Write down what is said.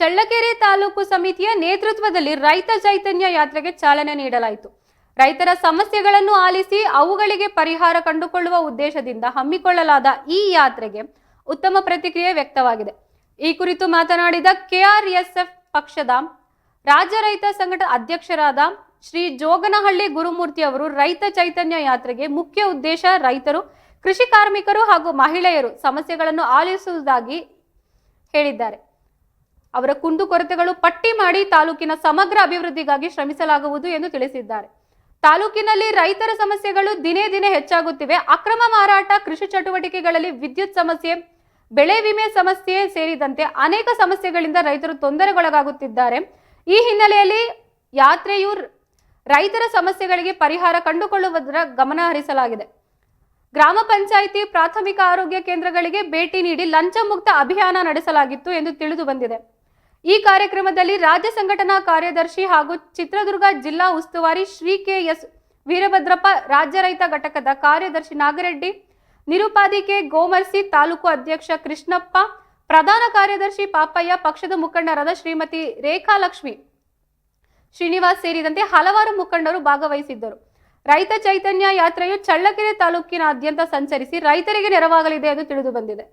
ಚಳ್ಳಕೆರೆ ತಾಲೂಕು ಸಮಿತಿಯ ನೇತೃತ್ವದಲ್ಲಿ ರೈತ ಚೈತನ್ಯ ಯಾತ್ರೆಗೆ ಚಾಲನೆ ನೀಡಲಾಯಿತು. ರೈತರ ಸಮಸ್ಯೆಗಳನ್ನು ಆಲಿಸಿ ಅವುಗಳಿಗೆ ಪರಿಹಾರ ಕಂಡುಕೊಳ್ಳುವ ಉದ್ದೇಶದಿಂದ ಹಮ್ಮಿಕೊಳ್ಳಲಾದ ಈ ಯಾತ್ರೆಗೆ ಉತ್ತಮ ಪ್ರತಿಕ್ರಿಯೆ ವ್ಯಕ್ತವಾಗಿದೆ. ಈ ಕುರಿತು ಮಾತನಾಡಿದ ಕೆಆರ್ಎಸ್ಎಫ್ ಪಕ್ಷದ ರಾಜ್ಯ ರೈತ ಸಂಘಟ ಅಧ್ಯಕ್ಷರಾದ ಶ್ರೀ ಜೋಗನಹಳ್ಳಿ ಗುರುಮೂರ್ತಿ ಅವರು ರೈತ ಚೈತನ್ಯ ಯಾತ್ರೆಗೆ ಮುಖ್ಯ ಉದ್ದೇಶ ರೈತರು, ಕೃಷಿ ಕಾರ್ಮಿಕರು ಹಾಗೂ ಮಹಿಳೆಯರು ಸಮಸ್ಯೆಗಳನ್ನು ಆಲಿಸುವುದಾಗಿ ಹೇಳಿದ್ದಾರೆ. ಅವರ ಕುಂದುಕೊರತೆಗಳು ಪಟ್ಟಿ ಮಾಡಿ ತಾಲೂಕಿನ ಸಮಗ್ರ ಅಭಿವೃದ್ಧಿಗಾಗಿ ಶ್ರಮಿಸಲಾಗುವುದು ಎಂದು ತಿಳಿಸಿದ್ದಾರೆ. ತಾಲೂಕಿನಲ್ಲಿ ರೈತರ ಸಮಸ್ಯೆಗಳು ದಿನೇ ದಿನೇ ಹೆಚ್ಚಾಗುತ್ತಿವೆ. ಅಕ್ರಮ ಮಾರಾಟ, ಕೃಷಿ ಚಟುವಟಿಕೆಗಳಲ್ಲಿ ವಿದ್ಯುತ್ ಸಮಸ್ಯೆ, ಬೆಳೆ ವಿಮೆ ಸಮಸ್ಯೆ ಸೇರಿದಂತೆ ಅನೇಕ ಸಮಸ್ಯೆಗಳಿಂದ ರೈತರು ತೊಂದರೆಗೊಳಗಾಗುತ್ತಿದ್ದಾರೆ. ಈ ಹಿನ್ನೆಲೆಯಲ್ಲಿ ಯಾತ್ರೆಯು ರೈತರ ಸಮಸ್ಯೆಗಳಿಗೆ ಪರಿಹಾರ ಕಂಡುಕೊಳ್ಳುವುದರ ಗಮನ ಹರಿಸಲಾಗಿದೆ. ಗ್ರಾಮ ಪಂಚಾಯಿತಿ ಪ್ರಾಥಮಿಕ ಆರೋಗ್ಯ ಕೇಂದ್ರಗಳಿಗೆ ಭೇಟಿ ನೀಡಿ ಲಂಚ ಮುಕ್ತ ಅಭಿಯಾನ ನಡೆಸಲಾಗಿತ್ತು ಎಂದು ತಿಳಿದು ಬಂದಿದೆ. ಈ ಕಾರ್ಯಕ್ರಮದಲ್ಲಿ ರಾಜ್ಯ ಸಂಘಟನಾ ಕಾರ್ಯದರ್ಶಿ ಹಾಗೂ ಚಿತ್ರದುರ್ಗ ಜಿಲ್ಲಾ ಉಸ್ತುವಾರಿ ಶ್ರೀ ಕೆ ಎಸ್ ವೀರಭದ್ರಪ್ಪ, ರಾಜ್ಯ ರೈತ ಘಟಕದ ಕಾರ್ಯದರ್ಶಿ ನಾಗರೆಡ್ಡಿ ನಿರುಪಾಧಿಕೆ ಗೋಮರ್ಸಿ ತಾಲೂಕು ಅಧ್ಯಕ್ಷ ಕೃಷ್ಣಪ್ಪ, ಪ್ರಧಾನ ಕಾರ್ಯದರ್ಶಿ ಪಾಪಯ್ಯ, ಪಕ್ಷದ ಮುಖಂಡರಾದ ಶ್ರೀಮತಿ ರೇಖಾಲಕ್ಷ್ಮಿ ಶ್ರೀನಿವಾಸ್ ಸೇರಿದಂತೆ ಹಲವಾರು ಮುಖಂಡರು ಭಾಗವಹಿಸಿದ್ದರು. ರೈತ ಚೈತನ್ಯ ಯಾತ್ರೆಯು ಚಳ್ಳಕೆರೆ ತಾಲೂಕಿನಾದ್ಯಂತ ಸಂಚರಿಸಿ ರೈತರಿಗೆ ನೆರವಾಗಲಿದೆ ಎಂದು ತಿಳಿದು ಬಂದಿದೆ.